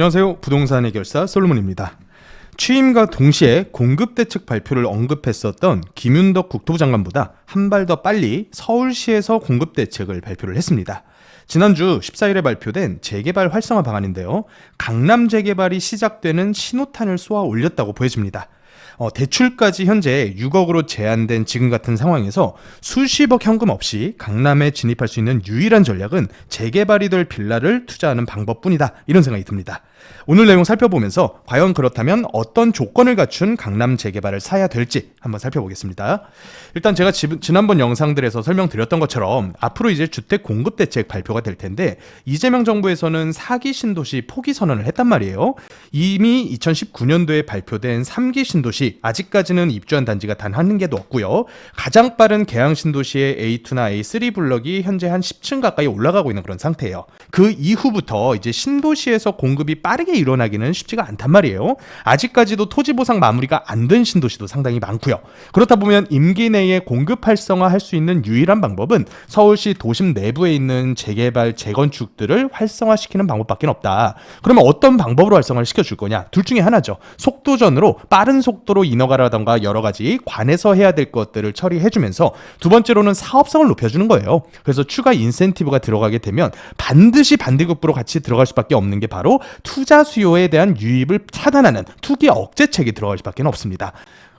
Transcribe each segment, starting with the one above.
안녕하세요. 부동산 해결사 솔로몬입니다. 취임과 동시에 공급 대책 발표를 언급했었던 김윤덕 국토부 장관보다 한 발 더 빨리 서울시에서 공급 대책을 발표를 했습니다. 지난주 14일에 발표된 재개발 활성화 방안인데요. 강남 재개발이 시작되는 신호탄을 쏘아 올렸다고 보여집니다. 어, 대출까지 현재 6억으로 제한된 지금 같은 상황에서 수십억 현금 없이 강남에 진입할 수 있는 유일한 전략은 재개발이 될 빌라를 투자하는 방법뿐이다. 이런 생각이 듭니다. 오늘 내용 살펴보면서 과연 그렇다면 어떤 조건을 갖춘 강남 재개발을 사야 될지 한번 살펴보겠습니다. 일단 제가 지, 지난번 영상들에서 설명드렸던 것처럼 앞으로 이제 주택 공급 대책 발표가 될 텐데 이재명 정부에서는 사기 신도시 포기 선언을 했단 말이에요. 이미 2019년도에 발표된 3기 신도시 아직까지는 입주한 단지가 단 한 개도 없고요. 가장 빠른 개항 신도시의 A2나 A3 블럭이 현재 한 10층 가까이 올라가고 있는 그런 상태예요. 그 이후부터 이제 신도시에서 공급이 빠르게 일어나기는 쉽지가 않단 말이에요. 아직까지도 토지 보상 마무리가 안 된 신도시도 상당히 많고요. 그렇다 보면 임기 내에 공급 활성화 할 수 있는 유일한 방법은 서울시 도심 내부에 있는 재개발 재건축들을 활성화시키는 방법밖에 없다. 그러면 어떤 방법으로 활성화를 시켜줄 거냐? 둘 중에 하나죠. 속도전으로 빠른 속도로 인허가라던가 여러 가지 관에서 해야 될 것들을 처리해주면서 두 번째로는 사업성을 높여주는 거예요. 그래서 추가 인센티브가 들어가게 되면 반드시 반대급부로 같이 들어갈 수밖에 없는 게 바로 투자 수요에 대한 유입을 차단하는 투기 억제책이 들어갈 수밖에 없습니다.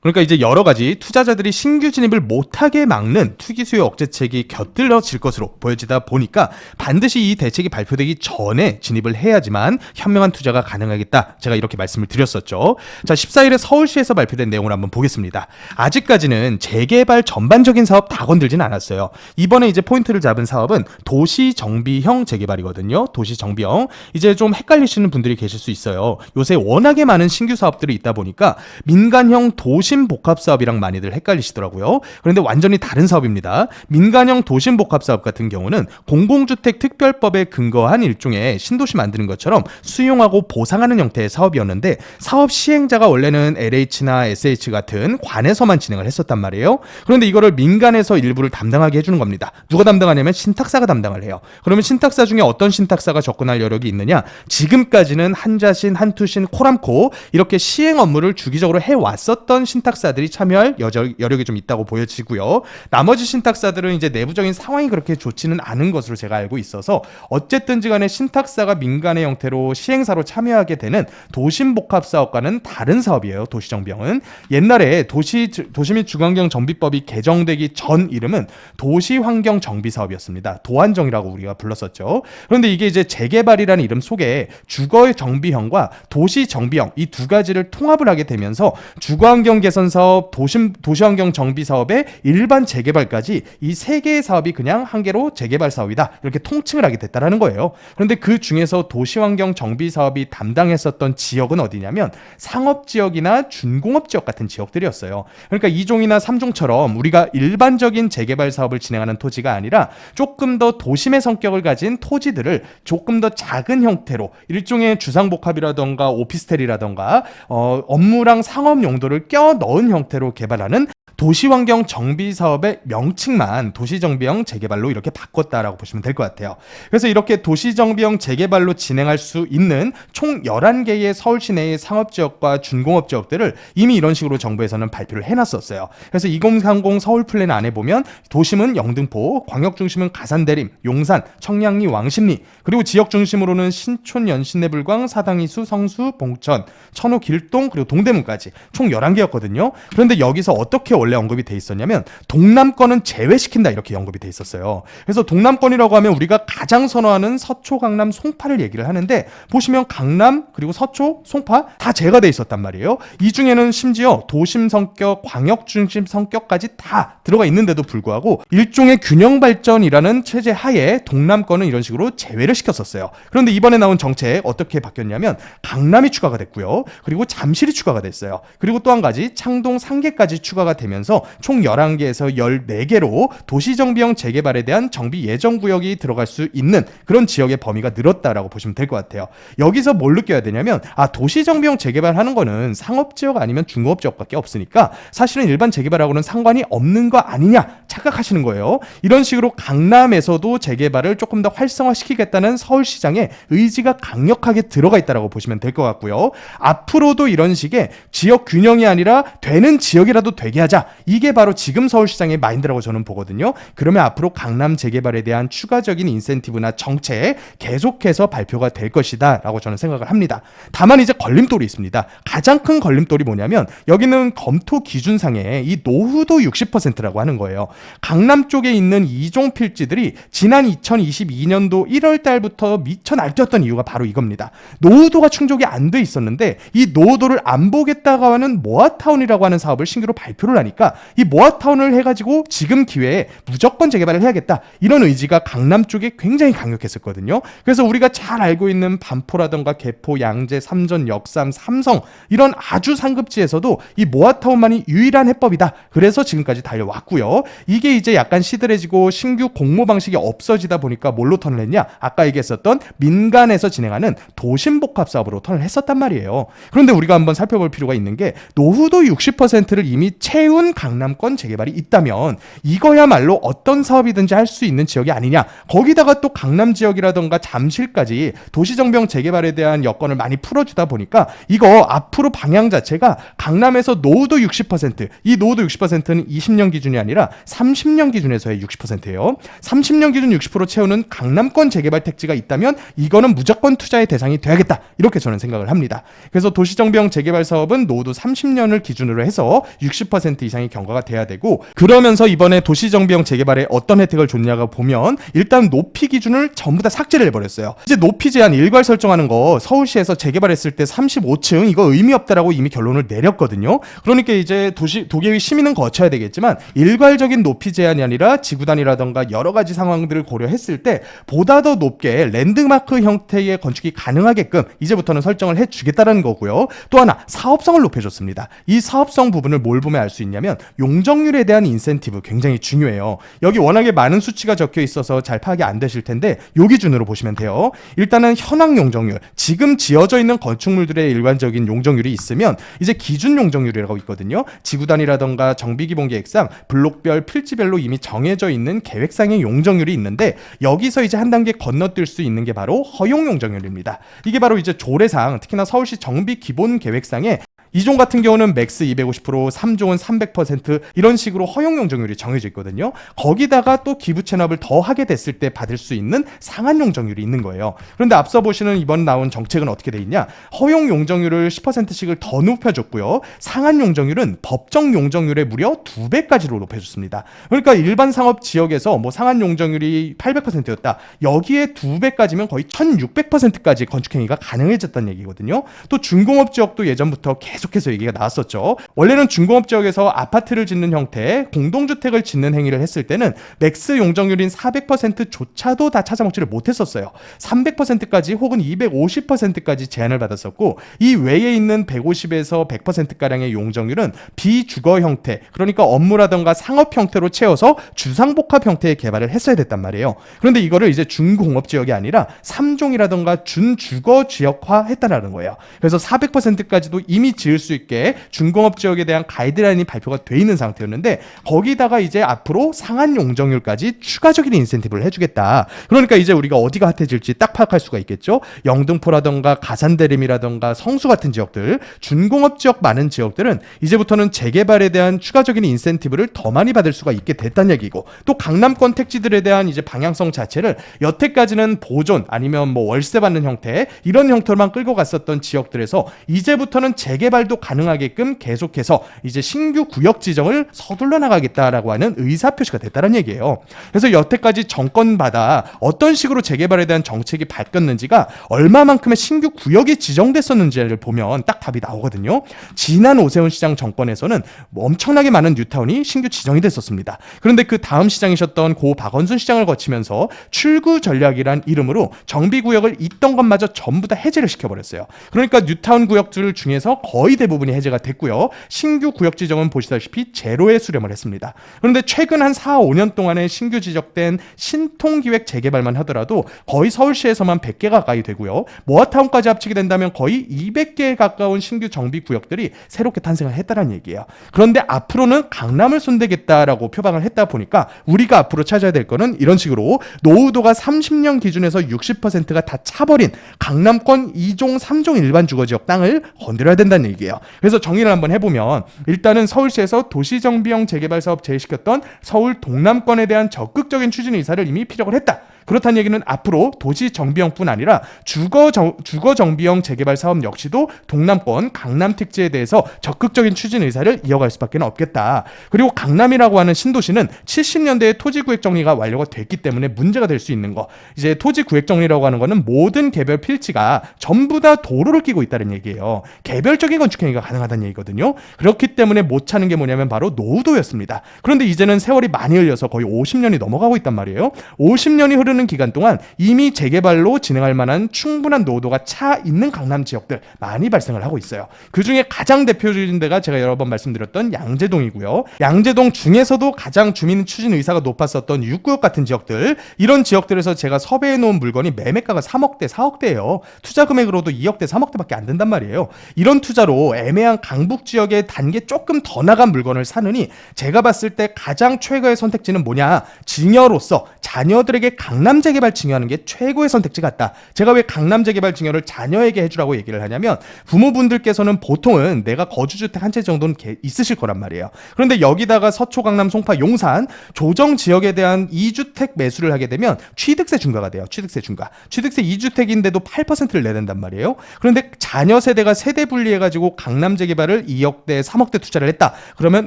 그러니까 이제 여러 가지 투자자들이 신규 진입을 못하게 막는 투기 수요 억제책이 곁들여질 것으로 보여지다 보니까 반드시 이 대책이 발표되기 전에 진입을 해야지만 현명한 투자가 가능하겠다. 제가 이렇게 말씀을 드렸었죠. 자, 14일에 서울시에서 발표된 내용을 한번 보겠습니다. 아직까지는 재개발 전반적인 사업 다 건들진 않았어요. 이번에 이제 포인트를 잡은 사업은 도시 정비형 재개발이거든요. 도시 정비형. 이제 좀 헷갈리시는 분들이 계실 수 있어요. 요새 워낙에 많은 신규 사업들이 있다 보니까 민간형 도시 도심 복합 사업이랑 많이들 헷갈리시더라고요. 그런데 완전히 다른 사업입니다. 민간형 도심 복합 사업 같은 경우는 공공주택 특별법에 근거한 일종의 신도시 만드는 것처럼 수용하고 보상하는 형태의 사업이었는데 사업 시행자가 원래는 LH나 SH 같은 관에서만 진행을 했었단 말이에요. 그런데 이거를 민간에서 일부를 담당하게 해주는 겁니다. 누가 담당하냐면 신탁사가 담당을 해요. 그러면 신탁사 중에 어떤 신탁사가 접근할 여력이 있느냐? 지금까지는 한자신, 한투신, 코람코 이렇게 시행 업무를 주기적으로 해왔었던 신 신탁사들이 참여할 여력이 좀 있다고 보여지고요. 나머지 신탁사들은 이제 내부적인 상황이 그렇게 좋지는 않은 것으로 제가 알고 있어서 어쨌든지 간에 신탁사가 민간의 형태로 시행사로 참여하게 되는 도심복합 사업과는 다른 사업이에요. 도시정비형은 옛날에 도시 도시 및 주거환경 정비법이 개정되기 전 이름은 도시환경 정비 사업이었습니다. 도안정이라고 우리가 불렀었죠. 그런데 이게 이제 재개발이라는 이름 속에 주거의 정비형과 도시 정비형 이 두 가지를 통합을 하게 되면서 주거환경 개선 사업, 도심 도시환경 정비 사업의 일반 재개발까지 이 세 개의 사업이 그냥 한 개로 재개발 사업이다 이렇게 통칭을 하게 됐다라는 거예요. 그런데 그 중에서 도시환경 정비 사업이 담당했었던 지역은 어디냐면 상업 지역이나 준공업 지역 같은 지역들이었어요. 그러니까 2종이나 3종처럼 우리가 일반적인 재개발 사업을 진행하는 토지가 아니라 조금 더 도심의 성격을 가진 토지들을 조금 더 작은 형태로 일종의 주상복합이라던가 오피스텔이라던가 어, 업무랑 상업 용도를 껴 넣은 형태로 개발하는 도시환경 정비 사업의 명칭만 도시정비형 재개발로 이렇게 바꿨다라고 보시면 될 것 같아요. 그래서 이렇게 도시정비형 재개발로 진행할 수 있는 총 11개의 서울 시 내의 상업지역과 준공업지역들을 이미 이런 식으로 정부에서는 발표를 해놨었어요. 그래서 2030 서울 플랜 안에 보면 도심은 영등포, 광역 중심은 가산대림, 용산, 청량리, 왕십리, 그리고 지역 중심으로는 신촌, 연신내불광, 사당이수, 성수, 봉천, 천호, 길동, 그리고 동대문까지 총 11개였거든요. 그런데 여기서 어떻게 원래 원래 언급이 돼 있었냐면 동남권은 제외시킨다 이렇게 언급이 돼 있었어요. 그래서 동남권이라고 하면 우리가 가장 선호하는 서초, 강남, 송파를 얘기를 하는데 보시면 강남 그리고 서초, 송파 다 제가 돼 있었단 말이에요. 이 중에는 심지어 도심 성격, 광역 중심 성격까지 다 들어가 있는데도 불구하고 일종의 균형 발전이라는 체제 하에 동남권은 이런 식으로 제외를 시켰었어요. 그런데 이번에 나온 정책 어떻게 바뀌었냐면 강남이 추가가 됐고요. 그리고 잠실이 추가가 됐어요. 그리고 또 한 가지 창동 상계까지 추가가 되면 늘어나면서 총 11개에서 14개로 도시정비형 재개발에 대한 정비 예정 구역이 들어갈 수 있는 그런 지역의 범위가 늘었다라고 보시면 될 것 같아요. 여기서 뭘 느껴야 되냐면 아 도시정비형 재개발하는 거는 상업지역 아니면 중공업지역밖에 없으니까 사실은 일반 재개발하고는 상관이 없는 거 아니냐 착각하시는 거예요. 이런 식으로 강남에서도 재개발을 조금 더 활성화시키겠다는 서울시장의 의지가 강력하게 들어가 있다라고 보시면 될 것 같고요. 앞으로도 이런 식의 지역 균형이 아니라 되는 지역이라도 되게 하자. 이게 바로 지금 서울시장의 마인드라고 저는 보거든요. 그러면 앞으로 강남 재개발에 대한 추가적인 인센티브나 정책 계속해서 발표가 될 것이다 라고 저는 생각을 합니다. 다만 이제 걸림돌이 있습니다. 가장 큰 걸림돌이 뭐냐면 여기는 검토 기준상에 이 노후도 60%라고 하는 거예요. 강남 쪽에 있는 이종 필지들이 지난 2022년도 1월 달부터 미쳐 날뛰었던 이유가 바로 이겁니다. 노후도가 충족이 안 돼 있었는데 이 노후도를 안 보겠다고 하는 모아타운이라고 하는 사업을 신규로 발표를 하니까 이 모아타운을 해가지고 지금 기회에 무조건 재개발을 해야겠다 이런 의지가 강남 쪽에 굉장히 강력했었거든요. 그래서 우리가 잘 알고 있는 반포라던가 개포, 양재, 삼전, 역삼, 삼성 이런 아주 상급지에서도 이 모아타운만이 유일한 해법이다. 그래서 지금까지 달려왔고요. 이게 이제 약간 시들해지고 신규 공모 방식이 없어지다 보니까 뭘로 턴을 했냐? 아까 얘기했었던 민간에서 진행하는 도심 복합 사업으로 턴을 했었단 말이에요. 그런데 우리가 한번 살펴볼 필요가 있는 게 노후도 60%를 이미 채운 강남권 재개발이 있다면 이거야말로 어떤 사업이든지 할 수 있는 지역이 아니냐. 거기다가 또 강남 지역이라던가 잠실까지 도시정병 재개발에 대한 여건을 많이 풀어주다 보니까 이거 앞으로 방향 자체가 강남에서 노후도 60%, 이 노후도 60%는 20년 기준이 아니라 30년 기준에서의 60%예요. 30년 기준 60% 채우는 강남권 재개발 택지가 있다면 이거는 무조건 투자의 대상이 돼야겠다. 이렇게 저는 생각을 합니다. 그래서 도시정병 재개발 사업은 노후도 30년을 기준으로 해서 60% 이상의 경과가 돼야 되고 그러면서 이번에 도시정비형 재개발에 어떤 혜택을 줬냐가 보면 일단 높이 기준을 전부 다 삭제를 해버렸어요. 이제 높이 제한 일괄 설정하는 거 서울시에서 재개발했을 때 35층 이거 의미 없다라고 이미 결론을 내렸거든요. 그러니까 이제 도시 도계위 심의는 거쳐야 되겠지만 일괄적인 높이 제한이 아니라 지구단이라던가 여러 가지 상황들을 고려했을 때 보다 더 높게 랜드마크 형태의 건축이 가능하게끔 이제부터는 설정을 해주겠다는 거고요. 또 하나 사업성을 높여줬습니다. 이 사업성 부분을 뭘 보면 알 수 있냐 면 용적률에 대한 인센티브 굉장히 중요해요. 여기 워낙에 많은 수치가 적혀 있어서 잘 파악이 안 되실 텐데 요 기준으로 보시면 돼요. 일단은 현황 용적률 지금 지어져 있는 건축물들의 일반적인 용적률이 있으면 이제 기준 용적률이라고 있거든요. 지구단이라던가 정비기본계획상 블록별 필지별로 이미 정해져 있는 계획상의 용적률이 있는데 여기서 이제 한 단계 건너뛸 수 있는 게 바로 허용 용적률입니다. 이게 바로 이제 조례상 특히나 서울시 정비기본계획상에 2종 같은 경우는 맥스 250%, 3종은 300% 이런 식으로 허용 용적률이 정해져 있거든요. 거기다가 또 기부 체납을 더 하게 됐을 때 받을 수 있는 상한 용적률이 있는 거예요. 그런데 앞서 보시는 이번 나온 정책은 어떻게 돼 있냐? 허용 용적률을 10%씩을 더 높여줬고요. 상한 용적률은 법정 용적률의 무려 2배까지로 높여줬습니다. 그러니까 일반 상업 지역에서 뭐 상한 용적률이 800%였다. 여기에 2배까지면 거의 1600%까지 건축 행위가 가능해졌다는 얘기거든요. 또 중공업 지역도 예전부터 계속 계속해서 얘기가 나왔었죠. 원래는 중공업 지역에서 아파트를 짓는 형태, 공동주택을 짓는 행위를 했을 때는 맥스 용적률인 400%조차도 다 찾아먹지를 못했었어요. 300%까지 혹은 250%까지 제한을 받았었고 이 외에 있는 150에서 100%가량의 용적률은 비주거 형태, 그러니까 업무라던가 상업 형태로 채워서 주상복합 형태의 개발을 했어야 됐단 말이에요. 그런데 이거를 이제 중공업 지역이 아니라 3종이라던가 준주거 지역화 했다라는 거예요. 그래서 400%까지도 이미 지을 수 있게 중공업 지역에 대한 가이드라인이 발표가 돼 있는 상태였는데 거기다가 이제 앞으로 상한 용적률까지 추가적인 인센티브를 해주겠다. 그러니까 이제 우리가 어디가 핫해질지 딱 파악할 수가 있겠죠. 영등포라던가 가산대림이라던가 성수 같은 지역들, 준공업 지역 많은 지역들은 이제부터는 재개발에 대한 추가적인 인센티브를 더 많이 받을 수가 있게 됐다는 얘기고 또 강남권 택지들에 대한 이제 방향성 자체를 여태까지는 보존 아니면 뭐 월세 받는 형태 이런 형태로만 끌고 갔었던 지역들에서 이제부터는 재개발 도 가능하게끔 계속해서 이제 신규 구역 지정을 서둘러 나가겠다라고 하는 의사 표시가 됐다는 얘기예요. 그래서 여태까지 정권마다 어떤 식으로 재개발에 대한 정책이 바뀌었는지가 얼마만큼의 신규 구역이 지정됐었는지를 보면 딱 답이 나오거든요. 지난 오세훈 시장 정권에서는 뭐 엄청나게 많은 뉴타운이 신규 지정이 됐었습니다. 그런데 그 다음 시장이셨던 고 박원순 시장을 거치면서 출구 전략이란 이름으로 정비 구역을 있던 것마저 전부 다 해제를 시켜버렸어요. 그러니까 뉴타운 구역들 중에서 거의 거의 대부분이 해제가 됐고요. 신규 구역 지정은 보시다시피 제로에 수렴을 했습니다. 그런데 최근 한 4, 5년 동안에 신규 지적된 신통기획 재개발만 하더라도 거의 서울시에서만 100개 가까이 되고요. 모아타운까지 합치게 된다면 거의 200개에 가까운 신규 정비 구역들이 새롭게 탄생을 했다는 얘기예요. 그런데 앞으로는 강남을 손대겠다라고 표방을 했다 보니까 우리가 앞으로 찾아야 될 거는 이런 식으로 노후도가 30년 기준에서 60%가 다 차버린 강남권 2종, 3종 일반 주거 지역 땅을 건드려야 된다는 얘기 예요. 그래서 정의를 한번 해보면 일단은 서울시에서 도시정비형 재개발 사업 제시켰던 서울 동남권에 대한 적극적인 추진 의사를 이미 피력을 했다. 그렇다는 얘기는 앞으로 도시 정비형뿐 아니라 주거 정, 주거 정비형 재개발 사업 역시도 동남권 강남 특지에 대해서 적극적인 추진 의사를 이어갈 수밖에 없겠다. 그리고 강남이라고 하는 신도시는 70년대에 토지 구획 정리가 완료가 됐기 때문에 문제가 될 수 있는 거. 이제 토지 구획 정리라고 하는 거는 모든 개별 필지가 전부 다 도로를 끼고 있다는 얘기예요. 개별적인 건축 행위가 가능하다는 얘기거든요. 그렇기 때문에 못 차는 게 뭐냐면 바로 노후도였습니다. 그런데 이제는 세월이 많이 흘려서 거의 50년이 넘어가고 있단 말이에요. 50년이 흐르는 기간 동안 이미 재개발로 진행할 만한 충분한 노후도가 차 있는 강남 지역들 많이 발생을 하고 있어요. 그 중에 가장 대표적인 데가 제가 여러 번 말씀드렸던 양재동이고요. 양재동 중에서도 가장 주민 추진 의사가 높았었던 육구역 같은 지역들 이런 지역들에서 제가 섭외해 놓은 물건이 매매가가 3억대, 4억대예요. 투자 금액으로도 2억대, 3억대밖에 안 된단 말이에요. 이런 투자로 애매한 강북 지역의 단계 조금 더 나간 물건을 사느니 제가 봤을 때 가장 최고의 선택지는 뭐냐? 증여로서 자녀들에게 강남 재개발 증여하는 게 최고의 선택지 같다. 제가 왜 강남 재개발 증여를 자녀에게 해주라고 얘기를 하냐면 부모분들께서는 보통은 내가 거주주택 한 채 정도는 개- 있으실 거란 말이에요. 그런데 여기다가 서초, 강남, 송파, 용산 조정 지역에 대한 2주택 매수를 하게 되면 취득세 중과가 돼요. 취득세 중과. 취득세 2주택인데도 8%를 내야 된단 말이에요. 그런데 자녀 세대가 세대 분리해가지고 강남 재개발을 2억대, 3억대 투자를 했다. 그러면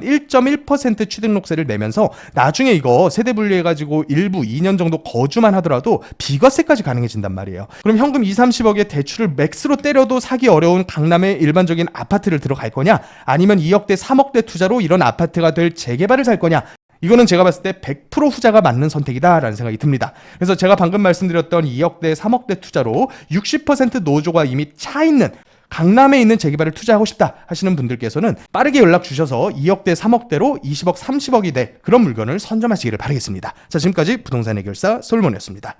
1.1% 취득록세를 내면서 나중에 이거 세대 분리해가지고 일부 2년 정도 거주 만 하더라도 비과세까지 가능해진단 말이에요. 그럼 현금 2, 30억의 대출을 맥스로 때려도 사기 어려운 강남의 일반적인 아파트를 들어갈 거냐? 아니면 2억대, 3억대 투자로 이런 아파트가 될 재개발을 살 거냐? 이거는 제가 봤을 때 100% 후자가 맞는 선택이다라는 생각이 듭니다. 그래서 제가 방금 말씀드렸던 2억대, 3억대 투자로 60% 노조가 이미 차 있는 강남에 있는 재개발을 투자하고 싶다 하시는 분들께서는 빠르게 연락 주셔서 2억대, 3억대로 20억, 30억이 돼 그런 물건을 선점하시기를 바라겠습니다. 자, 지금까지 부동산 해결사 솔몬이었습니다.